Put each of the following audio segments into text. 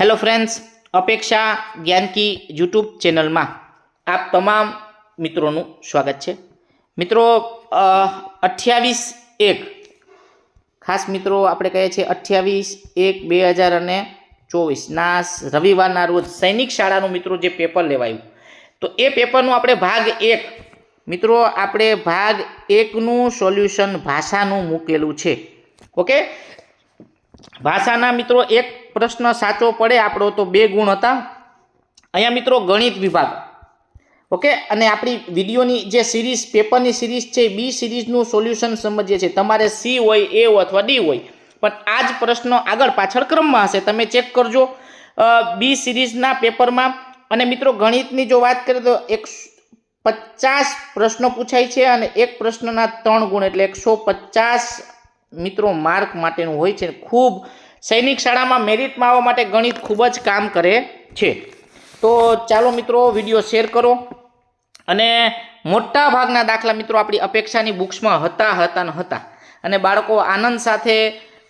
Hello friends અપેક્ષા Gyanki YouTube ચેનલમાં આપ તમામ મિત્રોનું સ્વાગત છે. મિત્રો અઠ્યાવીસ એક, ખાસ મિત્રો આપણે કહીએ છીએ અઠ્યાવીસ એક બે હજાર અને ચોવીસના રવિવારના રોજ સૈનિક શાળાનું મિત્રો જે પેપર લેવાયું. તો એ પેપરનું આપણે ભાગ એક, મિત્રો આપણે ભાગ એકનું સોલ્યુશન ભાષાનું મૂકેલું છે. ઓકે ભાષાના મિત્રો એક પ્રશ્ન સાચો પડે, આપણો તો બે ગુણ હતા. અહીંયા મિત્રો ગણિત વિભાગ. ઓકે? અને આપણી વિડીયોની જે સિરીઝ, પેપરની સિરીઝ છે, બી સિરીઝનું સોલ્યુશન સમજીએ છીએ. તમારે સી હોય, એ અથવા ડી હોય. પણ આ જ પ્રશ્નો આગળ પાછળ ક્રમમાં હશે. તમે ચેક કરજો. બી સિરીઝના પેપરમાં. અને મિત્રો ગણિતની જો વાત કરીએ તો એક પચાસ પ્રશ્નો પૂછાય છે અને એક પ્રશ્નના ત્રણ ગુણ, એટલે એકસો પચાસ મિત્રો, માર્ક માટેનું હોય છે. ખૂબ સૈનિક શાળામાં મેરિટમાં આવવા માટે ગણિત ખૂબ જ કામ કરે છે. તો ચાલો મિત્રો, વીડિયો શેર કરો. અને મોટા ભાગના દાખલા મિત્રો આપણી અપેક્ષાની બુક્સમાં હતા હતા ને હતા. અને બાળકો, આનંદ સાથે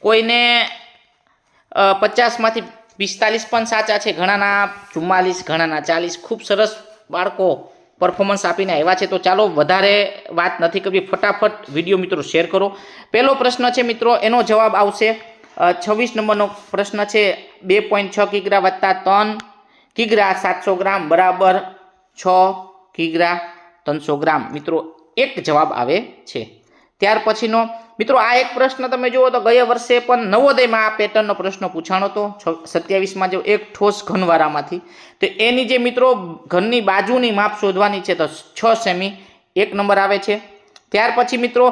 કોઈને પચાસમાંથી પિસ્તાલીસ પણ સાચા છે. ઘણાના ચુમ્માલીસ, ઘણાના ચાલીસ. ખૂબ સરસ બાળકો પરફોર્મન્સ આપીને આવ્યા છે. તો ચાલો વધારે વાત નથી કરવી. ફટાફટ વીડિયો મિત્રો શેર કરો. પહેલો પ્રશ્ન છે મિત્રો, એનો જવાબ આવશે. છવ્વીસ નંબરનો પ્રશ્ન છે, બે પોઈન્ટ છ કિગ્રા વત્તા ત્રણ કિગ્રા સાતસો ગ્રામ બરાબર છ કિગ્રા ત્રણસો ગ્રામ. મિત્રો, એક જવાબ આવે છે. ત્યાર પછીનો મિત્રો, આ એક પ્રશ્ન તમે જુઓ તો ગયા વર્ષે પણ નવોદયમાં આ પેટર્નનો પ્રશ્ન પૂછાણો હતો સત્યાવીસમાં જો એક ઠોસ ઘનવારામાંથી. તો એની જે મિત્રો ઘનની બાજુની માપ શોધવાની છે તો છ સેમી, એક નંબર આવે છે. ત્યાર પછી મિત્રો,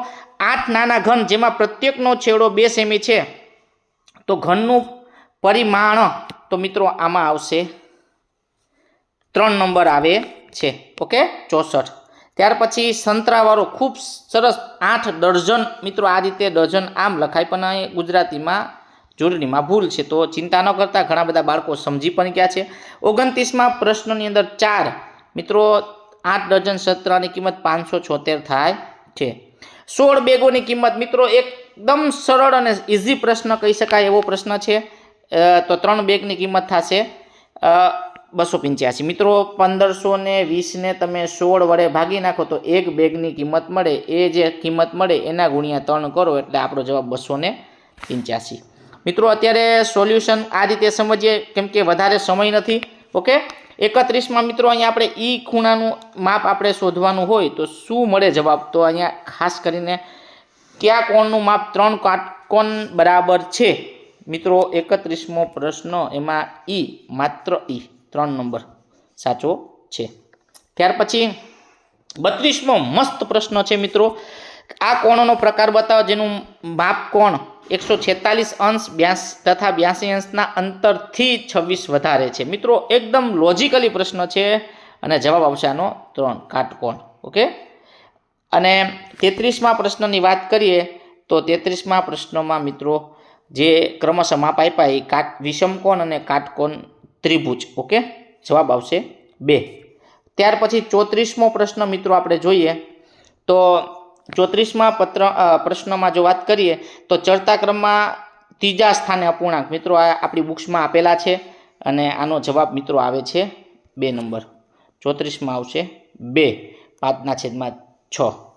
આઠ નાના ઘન જેમાં પ્રત્યેકનો છેડો બે સેમી છે. તો ઘનનું પરિમાણ, તો મિત્રો આમાં આવશે, ત્રણ નંબર આવે છે. ઓકે? ચોસઠ. ત્યાર પછી સંતરાવાળો ખૂબ સરસ આઠ ડઝન મિત્રો આ રીતે ડઝન આમ લખાય પણ અહીં ગુજરાતીમાં જોડણીમાં ભૂલ છે. તો ચિંતા ન કરતા, ઘણા બધા બાળકો સમજી પણ ગયા છે. ઓગણત્રીસમાં પ્રશ્નની અંદર ચાર. મિત્રો, આઠ ડઝન સત્રની કિંમત પાંચસો છોતેર થાય છે. સોળ બેગોની કિંમત, મિત્રો, એકદમ સરળ અને ઇઝી પ્રશ્ન કહી શકાય એવો પ્રશ્ન છે. તો ત્રણ બેગની કિંમત થશે. બસો પંચ્યાસી. મિત્રો, પંદરસો ને વીસને તમે સોળ વડે ભાગી નાખો તો એક બેગની કિંમત મળે. એ જે કિંમત મળે એના ગુણ્યા ત્રણ કરો એટલે આપણો જવાબ બસો ને પંચ્યાસી. મિત્રો, અત્યારે સોલ્યુશન આ રીતે સમજીએ કેમ કે વધારે સમય નથી. ઓકે? એકત્રીસમાં મિત્રો, અહીંયા આપણે ઈ ખૂણાનું માપ આપણે શોધવાનું હોય તો શું મળે જવાબ? તો અહીંયા ખાસ કરીને કયા કોણનું માપ ત્રણ કાટકોણ બરાબર છે? મિત્રો, એકત્રીસમો પ્રશ્ન, એમાં ઈ માત્ર ઈ. ત્રણ નંબર સાચો છે. ત્યાર પછી બત્રીસમો મસ્ત પ્રશ્ન છે મિત્રો. આ કોણોનો પ્રકાર બતાવો જેનું માપ કોણ? એકસો છેતાલીસ અંશ બ્યાસ તથા બ્યાસી અંશના અંતરથી છવ્વીસ વધારે છે. મિત્રો, એકદમ લોજિકલી પ્રશ્ન છે અને જવાબ આવશે આનો ત્રણ કાટકોણ. ઓકે? અને તેત્રીસમાં પ્રશ્નની વાત કરીએ તો તેત્રીસમાં પ્રશ્નોમાં મિત્રો જે ક્રમશઃ માપ આપ્યા એ કાટ વિષમકોણ અને કાટકોણ ત્રિભુજ, ઓકે? જવાબ આવશે બે. ત્યાર પછી ચોત્રીસમો પ્રશ્ન મિત્રો આપણે જોઈએ, તો ચોત્રીસમાં પત્ર પ્રશ્નમાં જો વાત કરીએ, તો ચડતા ક્રમમાં ત્રીજા સ્થાને અપૂર્ણાંક મિત્રો આ આપણી બુક્સમાં આપેલા છે અને આનો જવાબ મિત્રો આવે છે બે નંબર. ચોત્રીસમાં આવશે બે, પાંચના છેદમાં છ.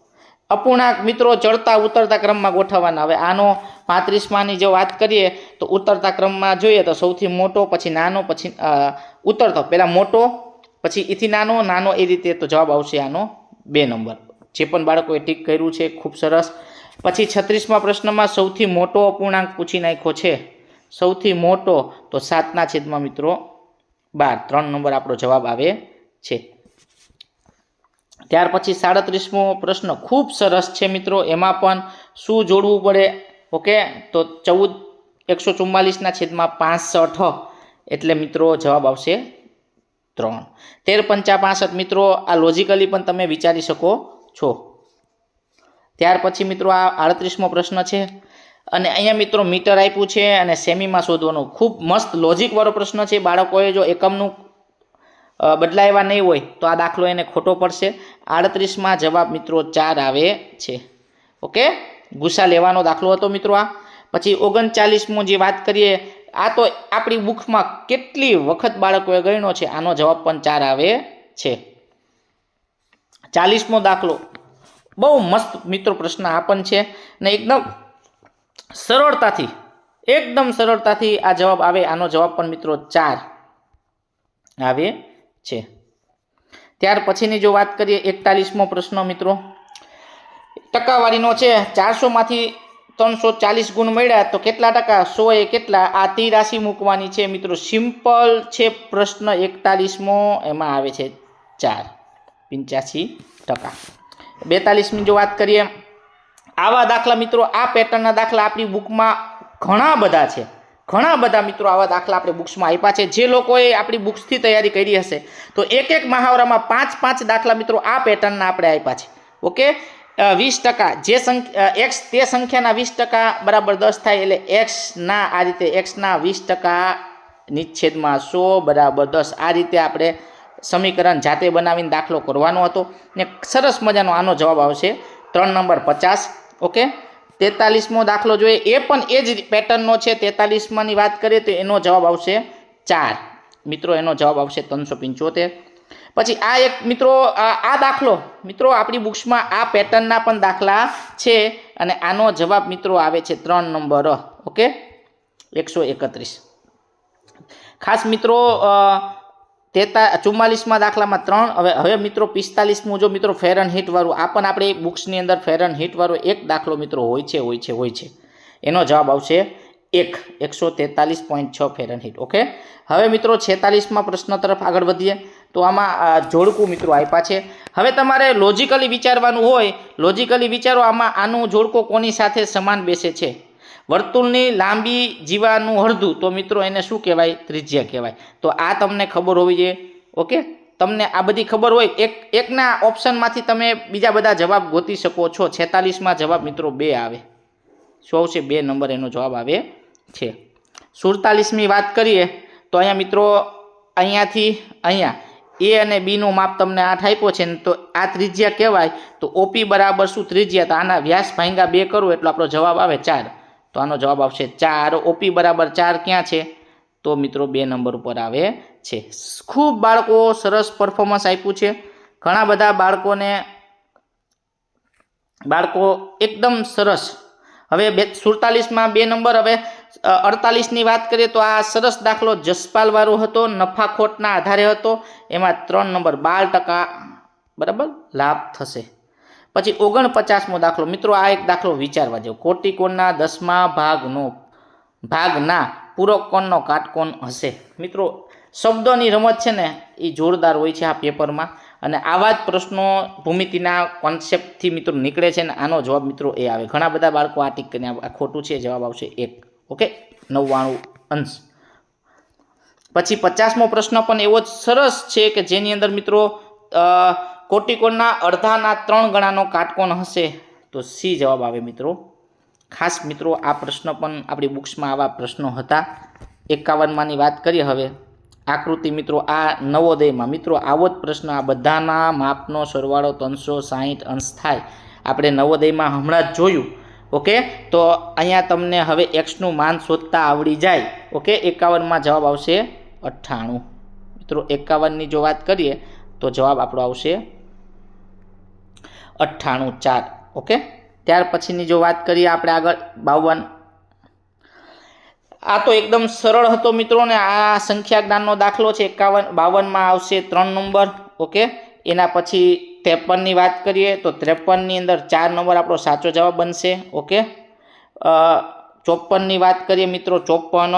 અપૂર્ણાંક મિત્રો ચડતા ઉતરતા ક્રમમાં ગોઠવવાના. હવે આનો પાંત્રીસમાંની જો વાત કરીએ, તો ઉતરતા ક્રમમાં જોઈએ તો સૌથી મોટો, પછી નાનો, પછી ઉતરતો. પહેલાં મોટો, પછી એથી નાનો નાનો એ રીતે તો જવાબ આવશે આનો બે નંબર. જે પણ બાળકોએ ટીક કર્યું છે, ખૂબ સરસ. પછી છત્રીસમાં પ્રશ્નમાં સૌથી મોટો અપૂર્ણાંક પૂછી નાખ્યો છે. સૌથી મોટો, તો સાતના છેદમાં મિત્રો બાર. ત્રણ નંબર આપણો જવાબ આવે છે. ત્યાર પછી સાડત્રીસમો પ્રશ્ન ખૂબ સરસ છે મિત્રો. એમાં પણ શું જોડવું પડે? ઓકે, તો ચૌદ, એકસો ચુમ્માલીસના છેદમાં પાંસઠ. એટલે મિત્રો જવાબ આવશે ત્રણ. તેર પંચા પાસઠ મિત્રો, આ લોજિકલી પણ તમે વિચારી શકો છો. ત્યાર પછી મિત્રો આ આડત્રીસમો પ્રશ્ન છે. અને અહીંયા મિત્રો મીટર આપ્યું છે અને સેમીમાં શોધવાનું ખૂબ મસ્ત લોજિકવાળો પ્રશ્ન છે. બાળકોએ જો એકમનું બદલાવ્યા નહીં હોય તો આ દાખલો એને ખોટો પડશે. આડત્રીસમાં જવાબ મિત્રો ચાર આવે છે. ઓકે? ગુસ્સા લેવાનો દાખલો હતો મિત્રો આ. પછી ઓગણચાલીસમો જે વાત કરીએ, આ તો આપણી બુકમાં કેટલી વખત બાળકોએ ગણ્યો છે, આનો જવાબ પણ ચાર આવે છે. ચાલીસમો દાખલો. બહુ મસ્ત મિત્રો પ્રશ્ન આ પણ છે ને એકદમ સરળતાથી એકદમ સરળતાથી આ જવાબ આવે, આનો જવાબ પણ મિત્રો ચાર આવે. છે. ત્યાર પછીની જો વાત કરીએ એકતાલીસમો પ્રશ્ન મિત્રો. ટકાવારીનો છે, ચારસોમાંથી ત્રણસો ચાલીસ ગુણ મળ્યા તો કેટલા ટકા? સો એ કેટલા? આ રાશિ મૂકવાની છે મિત્રો. સિમ્પલ છે પ્રશ્ન એકતાલીસમો, એમાં આવે છે ચાર, પંચ્યાસી ટકા. બેતાલીસમી જો વાત કરીએ, આવા દાખલા મિત્રો, આ પેટર્નના દાખલા આપણી બુકમાં ઘણા બધા છે. ઘણા બધા મિત્રો આવા દાખલા આપણે બુક્સમાં આપ્યા છે. જે લોકોએ આપણી બુક્સથી તૈયારી કરી હશે, તો એક એક મહાવરામાં પાંચ પાંચ દાખલા મિત્રો આ પેટર્નના આપણે આપ્યા છે. ઓકે? વીસ ટકા. જે સંખ્યા એક્સ તે સંખ્યાના વીસ ટકા બરાબર દસ થાય એટલે એક્સના આ રીતે એક્સના વીસ ટકા નિચ્છેદમાં સો બરાબર દસ. આ રીતે આપણે સમીકરણ જાતે બનાવીને દાખલો કરવાનો હતો. ને સરસ મજાનો આનો જવાબ આવશે. ત્રણ નંબર પચાસ. ઓકે? તેતાલીસમો દાખલો જોઈએ. એ પણ એ જ પેટર્નનો છે. તેતાલીસમાંની વાત કરીએ તો એનો જવાબ આવશે ચાર. મિત્રો, એનો જવાબ આવશે ત્રણસો પંચોતેર. પછી આ એક, મિત્રો, આ દાખલો, મિત્રો, આપણી બુક્સમાં આ પેટર્નના પણ દાખલા છે અને આનો જવાબ, મિત્રો, આવે છે ત્રણ નંબર. ઓકે? એકસો એકત્રીસ. ખાસ મિત્રો તેતા ચુમ્માલીસમાં દાખલામાં ત્રણ. હવે હવે મિત્રો પિસ્તાલીસમું જો મિત્રો ફેરન હીટવાળું આ પણ આપણે બુક્સની અંદર ફેરન હીટવાળો એક દાખલો મિત્રો હોય છે હોય છે હોય છે. એનો જવાબ આવશે એક. એકસો તેતાલીસ પોઈન્ટ છ ફેરન હીટ ઓકે? હવે મિત્રો છેતાલીસમાં પ્રશ્ન તરફ આગળ વધીએ. તો આમાં જોડકું મિત્રો આપ્યા છે. હવે તમારે લોજિકલી વિચારવાનું હોય લોજિકલી વિચારો આમાં આનું જોડકો કોની સાથે સમાન બેસે છે? વર્તુળની લાંબી જીવાનું હળધું તો મિત્રો એને શું કહેવાય? ત્રિજ્યા કહેવાય. તો આ તમને ખબર હોવી જોઈએ, ઓકે? તમને આ બધી ખબર હોય, એક, એકના ઓપ્શનમાંથી તમે બીજા બધા જવાબ ગોતી શકો છો. છેતાલીસમાં જવાબ મિત્રો બે આવે. શું આવશે? બે નંબર એનો જવાબ આવે છે. સુડતાલીસમી વાત કરીએ, તો અહીંયા મિત્રો અહીંયાથી અહીંયા એ અને બીનું માપ તમને આઠ આપ્યો છે ને, તો આ ત્રિજ્યા કહેવાય, તો ઓપી બરાબર શું ત્રિજ્યા? તો આના વ્યાસ ભાંગા બે કરો, એટલો આપણો જવાબ આવે ચાર. તો આનો જવાબ આવશે ચાર. ઓપી બરાબર ચાર ક્યાં છે? તો મિત્રો બે નંબર ઉપર આવે છે. ખૂબ બાળકો સરસ પરફોર્મન્સ આપ્યું છે. ઘણા બધા બાળકોને બાળકો એકદમ સરસ. હવે બે સુડતાલીસમાં બે નંબર. હવે અડતાલીસની વાત કરીએ તો આ સરસ દાખલો જસપાલવાળો હતો, નફાખોટના આધારે હતો. એમાં ત્રણ નંબર. બાર ટકા બરાબર લાભ થશે. પછી ઓગણપચાસમો દાખલો. મિત્રો, આ એક દાખલો વિચારવા જેવો. કોટિકોણના દસમા ભાગનો, ભાગના પૂરક કોણનો કાટકોણ હશે. મિત્રો, શબ્દોની રમત છે ને, એ જોરદાર હોય છે આ પેપરમાં. અને આવા જ પ્રશ્નો ભૂમિતિના કોન્સેપ્ટથી મિત્રો નીકળે છે ને, આનો જવાબ મિત્રો એ આવે. ઘણા બધા બાળકો આ ટીક કરીને, આ ખોટું છે, જવાબ આવશે એક. ઓકે? નવ્વાણું અંશ. પછી પચાસમો પ્રશ્ન પણ એવો જ સરસ છે કે જેની અંદર મિત્રો કોટિકોણના અડધાના ત્રણ ગણાનો કાટકોણ હશે? તો સી જવાબ આવે મિત્રો. ખાસ મિત્રો, આ પ્રશ્ન પણ આપણી બુક્સમાં આવા પ્રશ્નો હતા. એકાવનમાંની વાત કરીએ હવે. આકૃતિ મિત્રો, આ નવોદયમાં મિત્રો, આવો જ પ્રશ્ન, આ બધાના માપનો સરવાળો ત્રણસો સાહીઠ અંશ થાય. આપણે નવોદયમાં હમણાં જ જોયું. ઓકે? તો અહીંયા તમને હવે એક્સનું માન શોધતા આવડી જાય. ઓકે? એકાવનમાં જવાબ આવશે અઠ્ઠાણું. મિત્રો, એકાવનની જો વાત કરીએ, તો જવાબ આપણો આવશે અઠ્ઠાણું ચાર. ઓકે? ત્યાર પછીની જો વાત કરીએ આપણે આગળ, બાવન. આ તો એકદમ સરળ હતો મિત્રો ને આ સંખ્યા જ્ઞાનનો દાખલો છે એકાવન, બાવનમાં આવશે ત્રણ નંબર. ઓકે? એના પછી ત્રેપનની વાત કરીએ તો ત્રેપનની અંદર ચાર નંબર આપણો સાચો જવાબ બનશે. ઓકે? ચોપનની વાત કરીએ મિત્રો ચોપન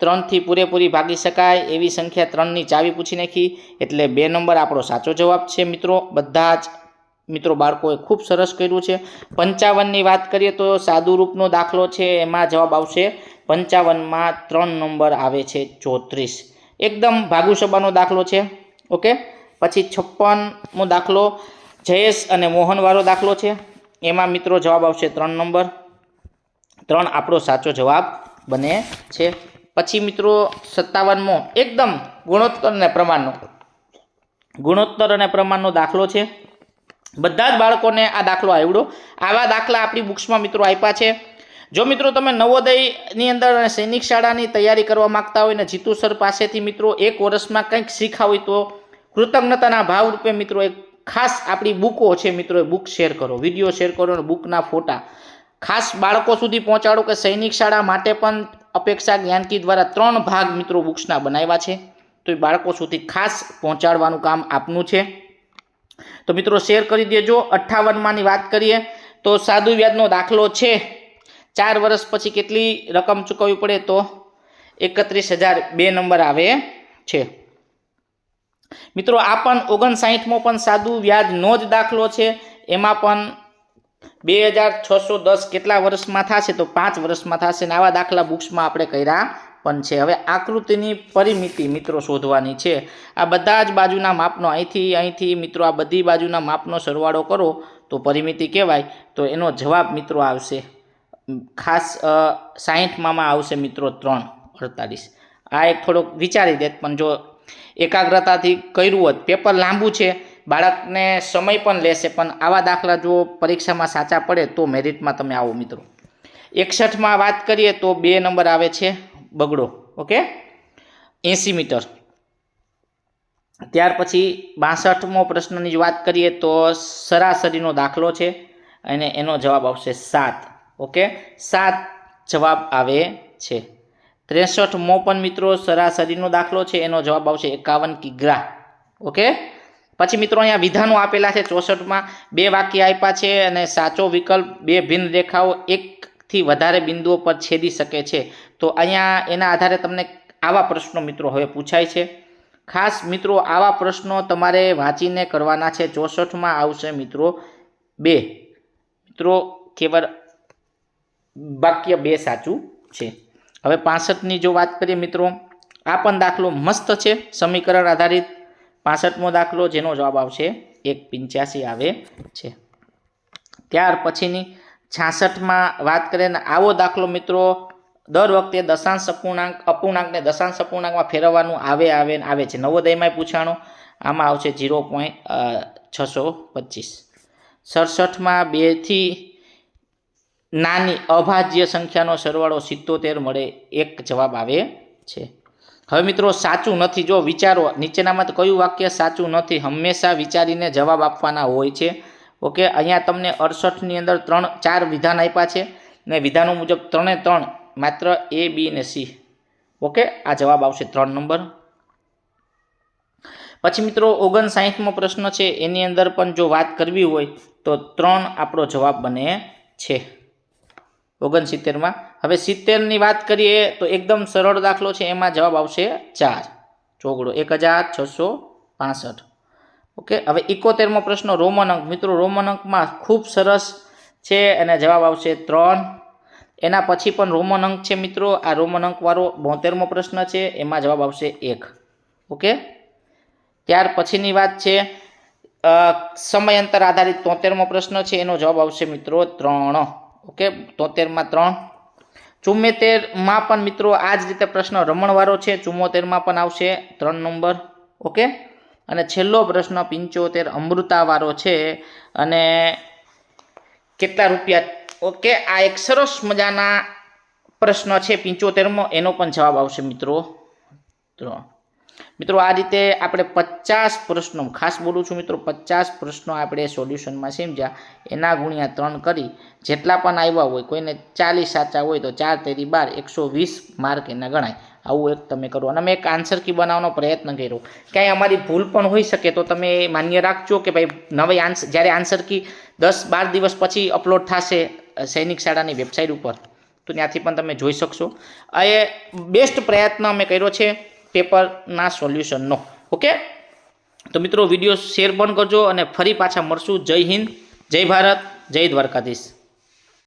ત્રણથી પૂરેપૂરી ભાગી શકાય એવી સંખ્યા ત્રણની ચાવી પૂછી નાખી. એટલે બે નંબર આપણો સાચો જવાબ છે મિત્રો. બધા જ મિત્રો, બાળકોએ ખૂબ સરસ કર્યું છે. પંચાવનની વાત કરીએ તો સાદુ રૂપનો દાખલો છે, એમાં જવાબ આવશે, પંચાવનમાં ત્રણ નંબર આવે છે, ચોત્રીસ. એકદમ ભાગુસભાનો દાખલો છે, ઓકે? પછી છપ્પનમો દાખલો, જયેશ અને મોહનવાળો દાખલો છે. એમાં મિત્રો જવાબ આવશે ત્રણ નંબર. ત્રણ આપણો સાચો જવાબ બને છે. પછી મિત્રો સત્તાવનમો, એકદમ ગુણોત્તર અને પ્રમાણનો. ગુણોત્તર અને પ્રમાણનો દાખલો છે. બધા જ બાળકોને આ દાખલો આવડ્યો. આવા દાખલા આપણી બુક્સમાં મિત્રો આપ્યા છે. જો મિત્રો તમે નવોદયની અંદર અને સૈનિક શાળાની તૈયારી કરવા માંગતા હોય ને જીતુ સર પાસેથી મિત્રો એક વર્ષમાં કંઈક શીખા હોય તો કૃતજ્ઞતાના ભાવરૂપે મિત્રો એક ખાસ આપણી બુકો છે મિત્રો, એ બુક શેર કરો. વીડિયો શેર કરો અને બુકના ફોટા. ખાસ બાળકો સુધી પહોંચાડો કે સૈનિક શાળા માટે પણ અપેક્ષા જ્ઞાનકી દ્વારા ત્રણ ભાગ મિત્રો બુક્સના બનાવ્યા છે. તો એ બાળકો સુધી ખાસ પહોંચાડવાનું કામ આપનું છે. તો મિત્રો શેર કરી દેજો. અઠ્ઠાવનમાંની વાત કરીએ તો સાદુ વ્યાજનો દાખલો છે. ચાર વર્ષ પછી કેટલી રકમ ચૂકવવી પડે તો? એકત્રીસ હજાર બે નંબર આવે છે. મિત્રો આ પણ ઓગણસાઠમો પણ સાદુ વ્યાજનો જ દાખલો છે. એમાં પણ બે હજાર છસો દસ કેટલા વર્ષમાં થશે તો પાંચ વર્ષમાં થશે ને આવા દાખલા બુક્સમાં આપણે કર્યા પણ છે. હવે આકૃતિની પરિમિતિ મિત્રો શોધવાની છે. આ બધા જ બાજુના માપનો અહીંથી અહીંથી મિત્રો આ બધી બાજુના માપનો સરવાળો કરો તો પરિમિતિ કહેવાય. તો એનો જવાબ મિત્રો આવશે. ખાસ સાહીઠમાં આવશે મિત્રો ત્રણ, અડતાલીસ. આ એક થોડોક વિચારી દેત, પણ જો એકાગ્રતાથી કર્યું હોત. પેપર લાંબુ છે. બાળકને સમય પણ લેશે, પણ આવા દાખલા જો પરીક્ષામાં સાચા પડે તો મેરિટમાં તમે આવો મિત્રો. એકસઠમાં વાત કરીએ તો બે નંબર આવે છે. બગડો ઓકે એંસી મીટર. ત્યાર પછી બાસઠમો પ્રશ્નની જ વાત કરીએ તો સરાસરીનો દાખલો છે અને એનો જવાબ આવશે સાત ઓકે સાત જવાબ આવે છે. ત્રેસઠમો પણ મિત્રો સરાસરીનો દાખલો છે, એનો જવાબ આવશે એકાવન કિગ્રા ઓકે પછી મિત્રો અહીંયા વિધાનો આપેલા છે ચોસઠમાં, બે વાક્ય આપ્યા છે અને સાચો વિકલ્પ, બે ભિન્ન રેખાઓ એકથી વધારે બિંદુઓ પર છેદી શકે છે. તો અહીંયા એના આધારે તમને આવા પ્રશ્નો મિત્રો હવે પૂછાય છે. ખાસ મિત્રો, આવા પ્રશ્નો તમારે વાંચીને કરવાના છે. ચોસઠમાં આવશે મિત્રો બે. મિત્રો કેવળ વાક્ય બે સાચું છે. હવે પાસઠની જો વાત કરીએ મિત્રો, આ પણ દાખલો મસ્ત છે સમીકરણ આધારિત. પાસઠમો દાખલો, જેનો જવાબ આવશે એક પિંચ્યાસી આવે છે. ત્યાર પછીની છાસઠમાં વાત કરીએ ને, આવો દાખલો મિત્રો. દર વખતે દશાંશ અપૂર્ણાંક, અપૂર્ણાંકને દશાંશ અપૂર્ણાંકમાં ફેરવવાનું આવે આવે આવે છે. નવોદયમાં પૂછાણો, આમાં આવશે ઝીરો પોઈન્ટ છસો પચીસ. સડસઠમાં બેથી નાની અભાજ્ય સંખ્યાનો સરવાળો સિત્તોતેર મળે, એક જવાબ આવે છે. હવે મિત્રો, સાચું નથી. જો વિચારો, નીચેનામાં કયું વાક્ય સાચું નથી? હંમેશા વિચારીને જવાબ આપવાના હોય છે. ઓકે, અહીંયા તમને અડસઠની અંદર ત્રણ, ચાર વિધાન આપ્યા છે. ને વિધાનો મુજબ ત્રણે ત્રણ, માત્ર એ, બી ને સી. ઓકે, આ જવાબ આવશે ત્રણ નંબર. પછી મિત્રો, ઓગણસાઠમો પ્રશ્ન છે, એની અંદર પણ જો વાત કરવી હોય, તો ત્રણ આપણો જવાબ બને છે. ઓગણસિત્તેરમાં. હવે સિત્તેરની વાત કરીએ, તો એકદમ સરળ દાખલો છે, એમાં જવાબ આવશે ચાર. ચોગડો, એક હજાર છસો પાસઠ. ઓકે? હવે ઇકોતેરમો પ્રશ્ન રોમન અંક મિત્રો રોમન અંકમાં ખૂબ સરસ છે અને જવાબ આવશે ત્રણ. એના પછી પણ રોમન અંક છે મિત્રો. આ રોમન અંકવાળો બોતેરમો પ્રશ્ન છે, એમાં જવાબ આવશે એક. ઓકે? ત્યાર પછીની વાત છે સમયાંતર આધારિત તોતેરમો પ્રશ્ન છે, એનો જવાબ આવશે મિત્રો ત્રણ. ઓકે? તોતેરમાં ત્રણ. ચુમ્મોતેરમાં પણ મિત્રો આ જ રીતે પ્રશ્ન રમણવાળો છે, ચુમ્મોતેરમાં પણ આવશે ત્રણ નંબર. ઓકે? અને છેલ્લો પ્રશ્ન પંચોતેર અમૃતાવાળો છે. અને કેટલા રૂપિયા? ઓકે આ એક સરસ મજાના પ્રશ્ન છે પંચોતેરમો, એનો પણ જવાબ આવશે મિત્રો. મિત્રો આ રીતે આપણે પચાસ પ્રશ્નો, ખાસ બોલું છું મિત્રો, પચાસ પ્રશ્નો આપણે સોલ્યુશનમાં સમજ્યા એના ગુણ્યા ત્રણ કરી, જેટલા પણ આવ્યા હોય, કોઈને ચાલીસ સાચા હોય તો ચાર તેરી બાર, એકસો વીસ માર્ક એના ગણાય. આવું એક તમે કરો. અને મેં એક આન્સર કી બનાવવાનો પ્રયત્ન કર્યો. ક્યાંય અમારી ભૂલ પણ હોઈ શકે તો તમે માન્ય રાખજો કે ભાઈ નવી આન્સર જ્યારે આન્સર કી દસ બાર દિવસ પછી અપલોડ થશે સૈનિક શાળાની વેબસાઇટ ઉપર, તો ત્યાંથી પણ તમે જોઈ શકશો. એ બેસ્ટ પ્રયત્ન અમે કર્યો છે પેપરના સોલ્યુશનનો ઓકે તો મિત્રો વીડિયો શેર પણ કરજો અને ફરી પાછા મળશું. જય હિન્દ, જય ભારત, જય દ્વારકાધીશ.